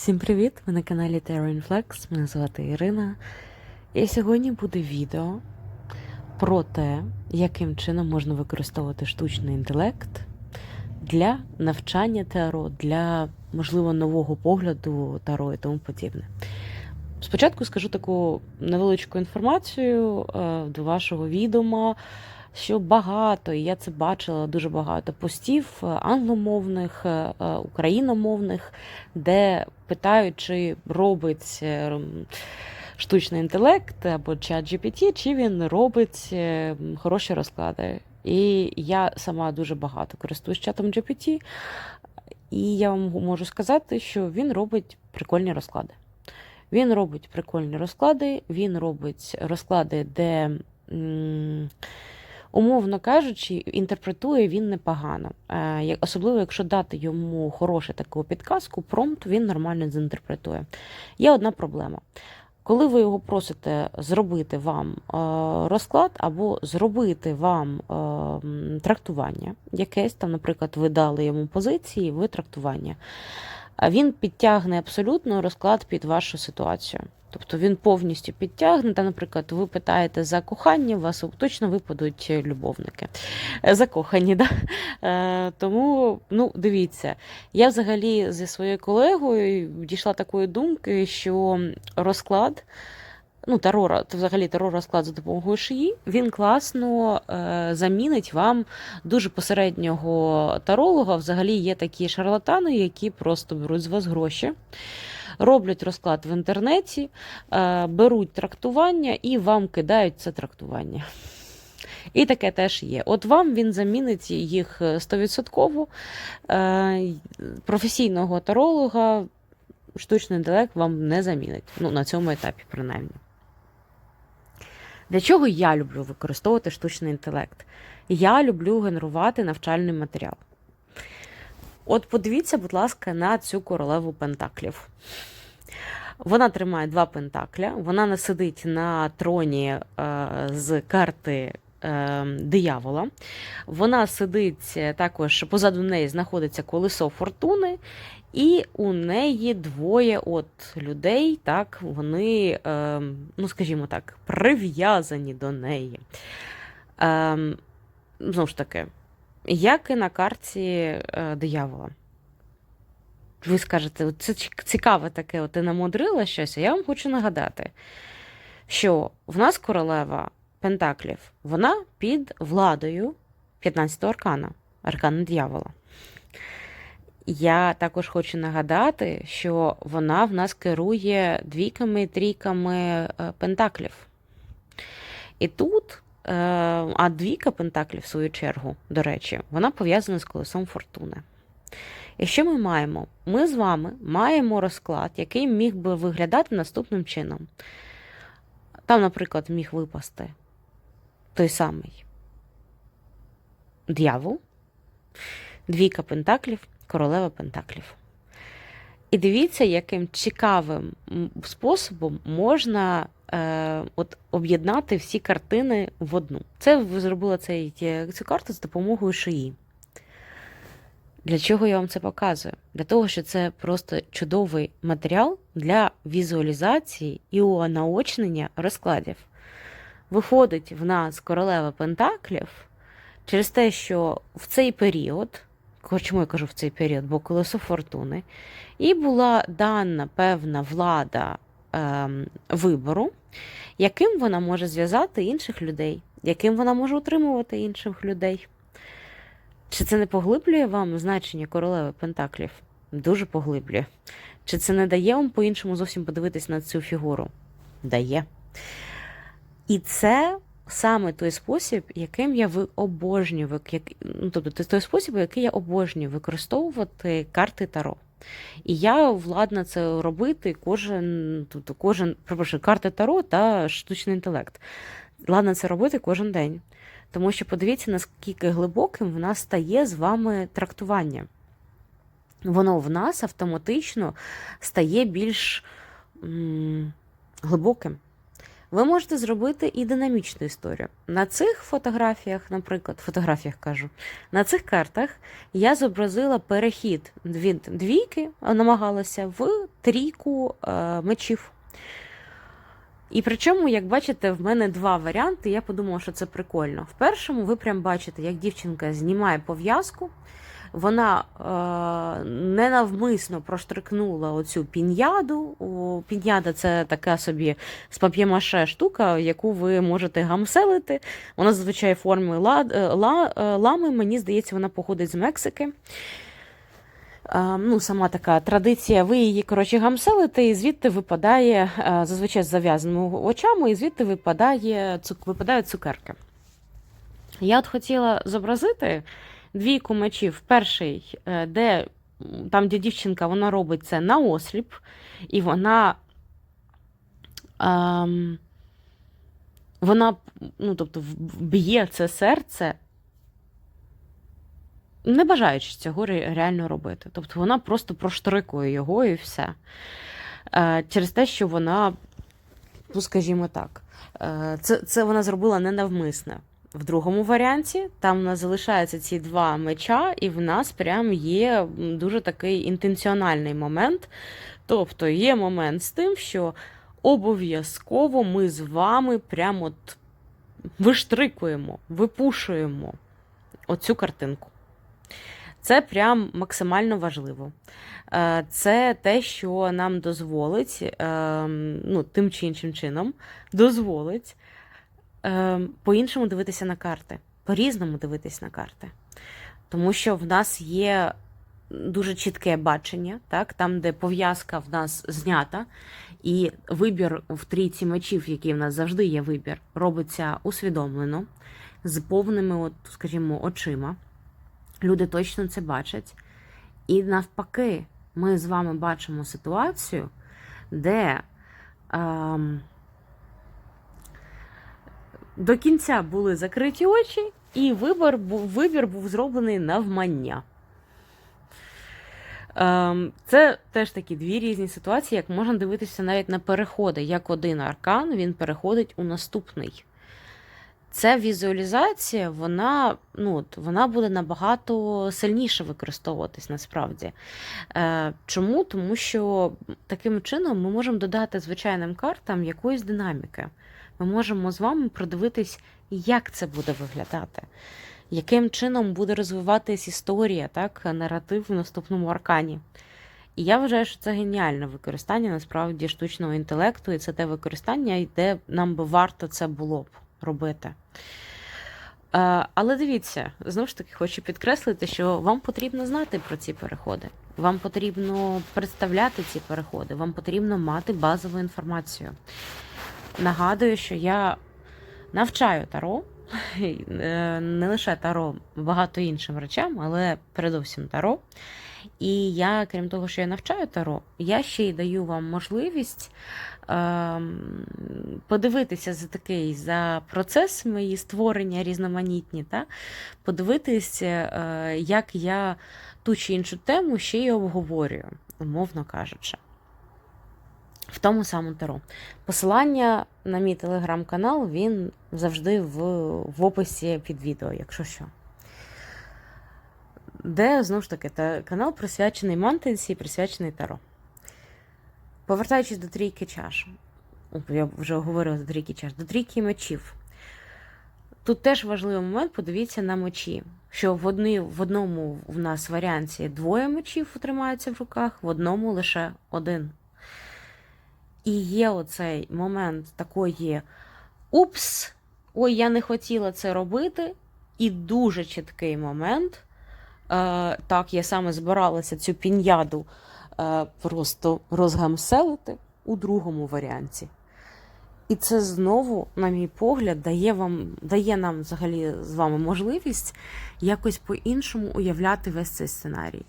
Всім привіт! Ви на каналі Terra Flex. Мене звати Ірина. І сьогодні буде відео про те, яким чином можна використовувати штучний інтелект для навчання Таро, для, можливо, нового погляду Таро і тому подібне. Спочатку скажу таку невеличку інформацію е, до вашого відома, що багато, і я це бачила дуже багато постів е, англомовних, е, е, україномовних, де питають, чи робить штучний інтелект або чат GPT, чи він робить хороші розклади. І я сама дуже багато користуюсь чатом GPT, і я вам можу сказати, що він робить прикольні розклади. Він робить прикольні розклади, він робить розклади, де, м, умовно кажучи, інтерпретує він непогано. Е, Особливо, якщо дати йому хорошу таку підказку, промпт він нормально заінтерпретує. Є одна проблема. Коли ви його просите зробити вам е, розклад або зробити вам е, трактування, якесь там, наприклад, ви дали йому позиції, ви трактування, він підтягне абсолютно розклад під вашу ситуацію. Тобто він повністю підтягне. Та, наприклад, ви питаєте за кохання, у вас точно випадуть любовники. Е, Закохані, да? Е, тому, ну, дивіться, я взагалі зі своєю колегою дійшла такої думки, що розклад. Ну, таро, взагалі таро розклад за допомогою шиї, він класно е, замінить вам дуже посереднього таролога. Взагалі є такі шарлатани, які просто беруть з вас гроші, роблять розклад в інтернеті, е, беруть трактування і вам кидають це трактування. І таке теж є. От вам він замінить їх 100%. Е, професійного таролога штучний інтелект вам не замінить. Ну, на цьому етапі, принаймні. Для чого я люблю використовувати штучний інтелект? Я люблю генерувати навчальний матеріал. От подивіться, будь ласка, на цю королеву пентаклів. Вона тримає два пентакля, вона не сидить на троні е, з карти е, диявола. Вона сидить е, також позаду неї знаходиться колесо фортуни, і у неї двоє от людей, так, вони, е, ну скажімо так, прив'язані до неї. Е, знову ж таки, як і на карті е, диявола. Ви скажете, це цікаве таке, от ти намудрила щось, а я вам хочу нагадати, що в нас королева Пентаклів, вона під владою 15-го аркана, аркана диявола. Я також хочу нагадати, що вона в нас керує двійками і трійками е, пентаклів. І тут, е, а двійка пентаклів, в свою чергу, до речі, вона пов'язана з колесом фортуни. І що ми маємо? Ми з вами маємо розклад, який міг би виглядати наступним чином. Там, наприклад, міг випасти той самий дьявол, двійка пентаклів, королева пентаклів. І дивіться, яким цікавим способом можна е, от, об'єднати всі картини в одну. Це зробила цей, цю карту з допомогою шиї. Для чого я вам це показую? Для того, що це просто чудовий матеріал для візуалізації і унаочнення розкладів. Виходить в нас королева Пентаклів через те, що в цей період, чому я кажу в цей період, бо колесо фортуни, і була дана певна влада ем, вибору, яким вона може зв'язати інших людей, яким вона може утримувати інших людей. Чи це не поглиблює вам значення королеви Пентаклів? Дуже поглиблює. Чи це не дає вам по-іншому зовсім подивитись на цю фігуру? Дає. І це саме той спосіб, яким я обожнюю, як, ну, тобто той спосіб, який я обожнюю використовувати карти Таро. І я владна це робити кожен, тобто кожен, перепрошую, карти Таро та штучний інтелект. Ладна це робити кожен день. Тому що подивіться, наскільки глибоким в нас стає з вами трактування. Воно в нас автоматично стає більш м, глибоким. Ви можете зробити і динамічну історію. На цих фотографіях, наприклад, фотографіях кажу, на цих картах я зобразила перехід від двійки, намагалася в трійку е, мечів. І причому, як бачите, в мене два варіанти. Я подумала, що це прикольно. В першому ви прям бачите, як дівчинка знімає пов'язку. Вона е, ненавмисно проштрикнула оцю пін'яду. О, Пін'яда це така собі з пап'ємаше штука, яку ви можете гамселити. Вона зазвичай в формі ла, е, ла, е, лами. Мені здається, вона походить з Мексики. Е, ну, Сама така традиція. Ви її коротше гамселите, і звідти випадає зазвичай з зав'язаними очами, і звідти випадає, випадають цукерки. Я от хотіла зобразити двійку мечів. Перший, е, де там, де дівчинка, вона робить це на осліп, і вона. Ем, вона ну, тобто, в- б'є це серце, не бажаючи цього реально робити. Тобто вона просто проштрикує його і все. Е, через те, що вона, ну скажімо так, е, це, це вона зробила ненавмисне. В другому варіанті там у нас залишаються ці два меча, і в нас прям є дуже такий інтенціональний момент. Тобто є момент з тим, що обов'язково ми з вами прямо от виштрикуємо, випушуємо оцю картинку. Це прям максимально важливо. Е, Це те, що нам дозволить, е, ну, тим чи іншим чином, дозволить по-іншому дивитися на карти, по-різному дивитись на карти. Тому що в нас є дуже чітке бачення, так, там, де пов'язка в нас знята, і вибір в трійці мечів, який в нас завжди є вибір, робиться усвідомлено, з повними, от, скажімо, очима. Люди точно це бачать. І навпаки, ми з вами бачимо ситуацію, де ем, до кінця були закриті очі, і вибір був, вибір був зроблений навмання. Ем, це теж такі дві різні ситуації, як можна дивитися навіть на переходи. Як один аркан він переходить у наступний. Ця візуалізація, вона, ну, вона буде набагато сильніше використовуватись насправді. Е, чому? Тому що таким чином ми можемо додати звичайним картам якоїсь динаміки. Ми можемо з вами продивитись, як це буде виглядати, яким чином буде розвиватись історія, так, наратив в наступному аркані. І я вважаю, що це геніальне використання насправді штучного інтелекту, і це те використання, де нам би варто це було б робити. Е, Але дивіться, знову ж таки, хочу підкреслити, що вам потрібно знати про ці переходи. Вам потрібно представляти ці переходи, вам потрібно мати базову інформацію. Нагадую, що я навчаю таро, е, не лише таро, багато іншим речам, але передовсім таро. І я, крім того, що я навчаю таро, я ще й даю вам можливість ем, подивитися за такий за процес мої створення різноманітні, та? подивитися, е, як я ту чи іншу тему ще й обговорюю, умовно кажучи. В тому самому таро. Посилання на мій телеграм-канал він завжди в, в описі під відео, якщо що. Де, знову ж таки, та канал присвячений Мантинсі і присвячений Таро. Повертаючись до трійки чаш, я вже говорила до трійки чаш, до трійки мечів. Тут теж важливий момент, подивіться на мечі. Що в, одні, в одному в нас варіанті двоє мечів тримаються в руках, в одному лише один. І є оцей момент такої упс, ой, я не хотіла це робити. І дуже чіткий момент. Е, так, я саме збиралася цю пін'яду е, просто розгамселити у другому варіанті. І це знову, на мій погляд, дає вам, дає нам взагалі з вами можливість якось по-іншому уявляти весь цей сценарій,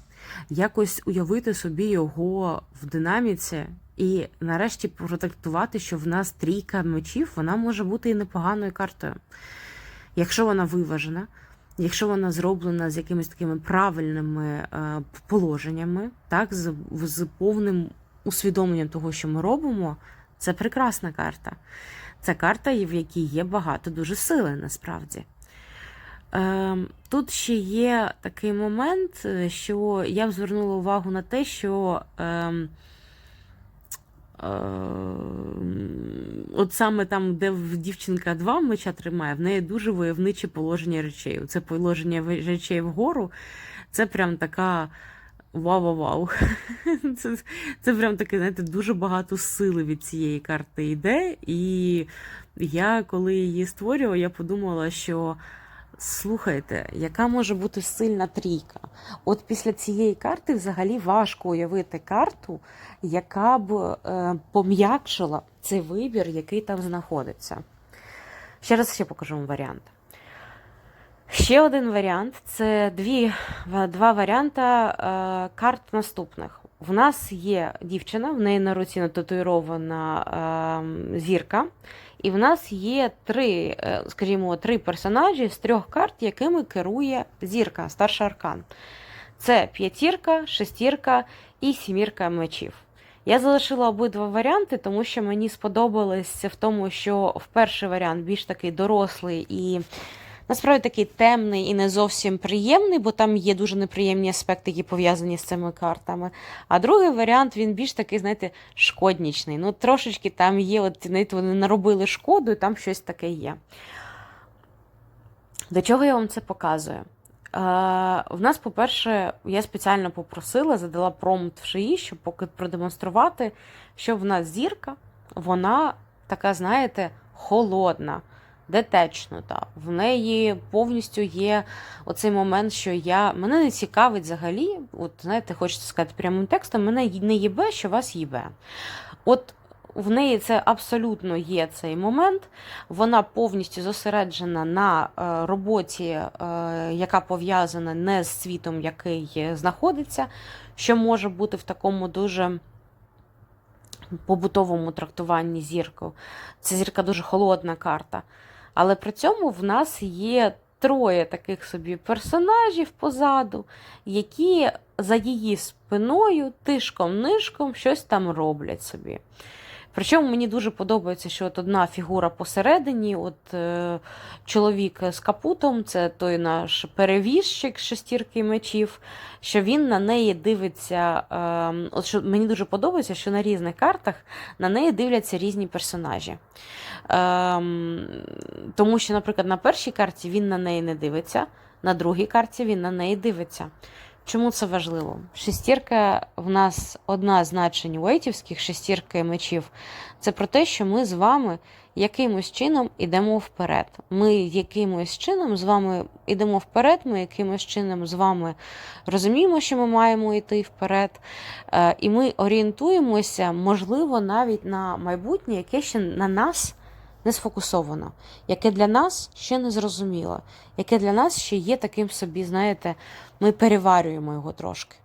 якось уявити собі його в динаміці, і нарешті протрактувати, що в нас трійка мечів, вона може бути і непоганою картою. Якщо вона виважена, якщо вона зроблена з якимись такими правильними е, положеннями, так, з, з повним усвідомленням того, що ми робимо, це прекрасна карта. Це карта, в якій є багато дуже сили насправді. Е, Тут ще є такий момент, що я б звернула увагу на те, що е, от саме там, де дівчинка два меча тримає, в неї дуже войовниче положення речей. Це положення речей вгору, це прям така. Вау-вау-вау. Це, це прям таке, знаєте, дуже багато сили від цієї карти йде. І я, коли її створювала, я подумала, що слухайте, яка може бути сильна трійка? От після цієї карти взагалі важко уявити карту, яка б е, пом'якшила цей вибір, який там знаходиться. Ще раз ще покажу вам варіант. Ще один варіант це дві, два варіанти е, карт наступних. В нас є дівчина, в неї на руці нататуїрована е, зірка, і в нас є три, е, скажімо, три персонажі з трьох карт, якими керує зірка, старший аркан. Це п'ятірка, шестірка і сімірка мечів. Я залишила обидва варіанти, тому що мені сподобалось в тому, що в перший варіант більш такий дорослий і насправді такий темний і не зовсім приємний, бо там є дуже неприємні аспекти, які пов'язані з цими картами. А другий варіант він більш такий, знаєте, шкоднічний. Ну, трошечки там є, от знаєте, вони наробили шкоду, і там щось таке є. До чого я вам це показую? В нас, по-перше, я спеціально попросила, задала промпт в шиї, щоб поки продемонструвати, що в нас зірка, вона така, знаєте, холодна, детечнута. В неї повністю є оцей момент, що я мене не цікавить взагалі, от знаєте, хочеться сказати прямим текстом, мене не їбе, що вас їбе. От в неї це абсолютно є цей момент. Вона повністю зосереджена на е, роботі, е, яка пов'язана не з світом, який знаходиться, що може бути в такому дуже побутовому трактуванні зірку. Це зірка дуже холодна карта. Але при цьому в нас є троє таких собі персонажів позаду, які за її спиною тишком-нишком щось там роблять собі. Причому мені дуже подобається, що от одна фігура посередині, от е, чоловік з капутом, це той наш перевізчик шестірки мечів, що він на неї дивиться. Е, от що Мені дуже подобається, що на різних картах на неї дивляться різні персонажі. Е, тому що, наприклад, на першій карті він на неї не дивиться, на другій карті він на неї дивиться. Чому це важливо? Шестірка в нас одна з значень уейтівських, шестірка мечів. Це про те, що ми з вами якимось чином йдемо вперед. Ми якимось чином з вами йдемо вперед, ми якимось чином з вами розуміємо, що ми маємо йти вперед. Е, І ми орієнтуємося, можливо, навіть на майбутнє, яке ще на нас. Не сфокусовано, яке для нас ще не зрозуміло, яке для нас ще є таким собі, знаєте, ми переварюємо його трошки.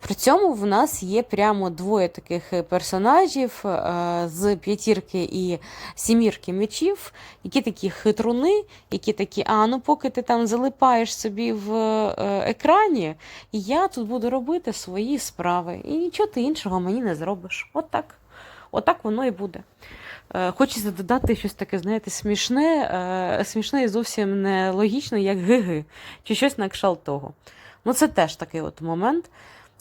При цьому в нас є прямо двоє таких персонажів е, з п'ятірки і сімірки мечів, які такі хитруни, які такі, а ну поки ти там залипаєш собі в е, екрані, я тут буду робити свої справи. І нічого ти іншого мені не зробиш. От. Отак воно і буде. Е, Хочеться додати щось таке, знаєте, смішне, е, смішне і зовсім не логічно, як гиги, чи щось на кшталт того. Ну, це теж такий от момент.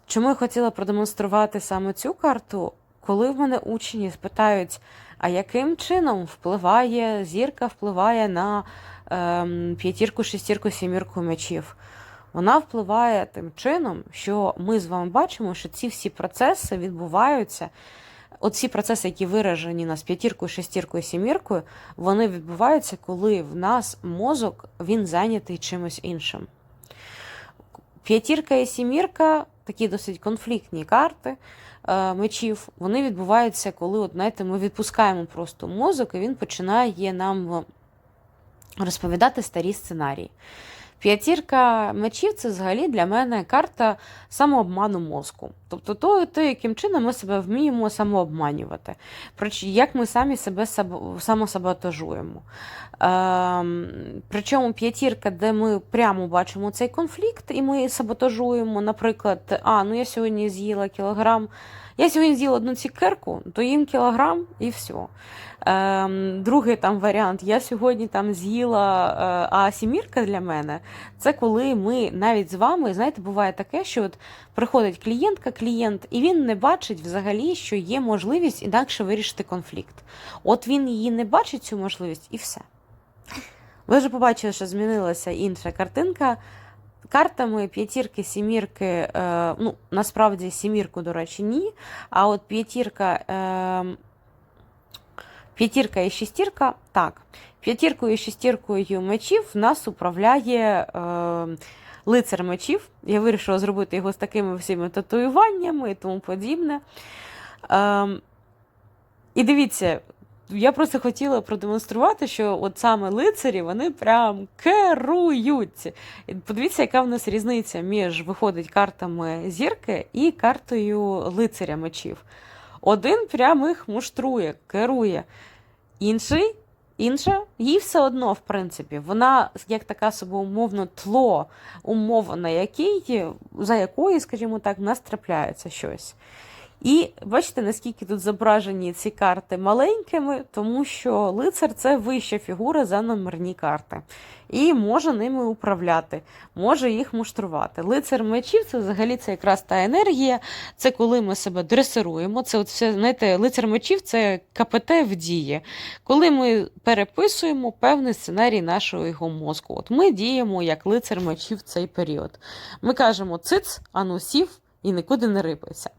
Чому я хотіла продемонструвати саме цю карту, коли в мене учні спитають, а яким чином впливає зірка, впливає на ем, п'ятірку, шестірку, сімірку м'ячів? Вона впливає тим чином, що ми з вами бачимо, що ці всі процеси відбуваються. Оці процеси, які виражені нас п'ятіркою, шестіркою, сіміркою, вони відбуваються, коли в нас мозок він зайнятий чимось іншим. П'ятірка і сімірка такі досить конфліктні карти е, мечів. Вони відбуваються, коли от, знаєте, ми відпускаємо просто мозок, і він починає нам розповідати старі сценарії. П'ятірка мечів це взагалі для мене карта самообману мозку. Тобто то, то яким чином ми себе вміємо самообманювати, як ми самі себе самосаботажуємо. Ем, Причому п'ятірка, де ми прямо бачимо цей конфлікт, і ми саботажуємо, наприклад, а, ну я сьогодні з'їла кілограм Я сьогодні з'їла одну цукерку, то їм кілограм і все. Ем, другий там варіант. Я сьогодні там з'їла е, а сімірка для мене. Це коли ми навіть з вами, знаєте, буває таке, що от приходить клієнтка, клієнт, і він не бачить взагалі, що є можливість інакше вирішити конфлікт. От він її не бачить, цю можливість, і все. Ви вже побачили, що змінилася інша картинка. Картами п'ятірки, сімірки, е, ну, насправді сімірку, до речі, ні. А от п'ятірка, е, п'ятірка і шестірка, так. П'ятіркою і шестіркою мечів в нас управляє е, лицар мечів. Я вирішила зробити його з такими всіми татуюваннями і тому подібне. Е, і дивіться, я просто хотіла продемонструвати, що от саме лицарі вони прям керують. Подивіться, яка в нас різниця між виходить картами зірки і картою лицаря мечів. Один прям їх муштрує, керує. Інший, інша, їй все одно, в принципі, вона як така собі умовно тло, умова на якій, за якої, скажімо так, в нас трапляється щось. І бачите, наскільки тут зображені ці карти маленькими, тому що лицар це вища фігура за номерні карти. І може ними управляти, може їх муштрувати. Лицар мечів це взагалі це якраз та енергія, це коли ми себе дресируємо. Це от все, знаєте, лицар мечів це КПТ в дії. Коли ми переписуємо певний сценарій нашого його мозку. От ми діємо як лицар мечів в цей період. Ми кажемо циц, ану сів і нікуди не рипайся.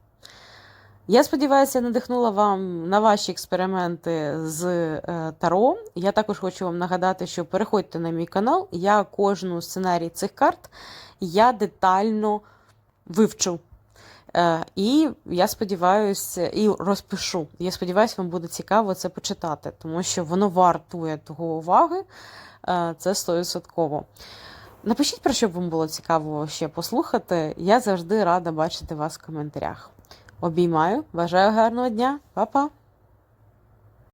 Я сподіваюся, я надихнула вам на ваші експерименти з е, Таро. Я також хочу вам нагадати, що переходьте на мій канал. Я кожну сценарій цих карт я детально вивчу. Е, і я сподіваюся, і розпишу. Я сподіваюся, вам буде цікаво це почитати, тому що воно вартує того уваги. Е, це 100%. Напишіть, про що б вам було цікаво ще послухати. Я завжди рада бачити вас в коментарях. Обіймаю, бажаю гарного дня, Па-па!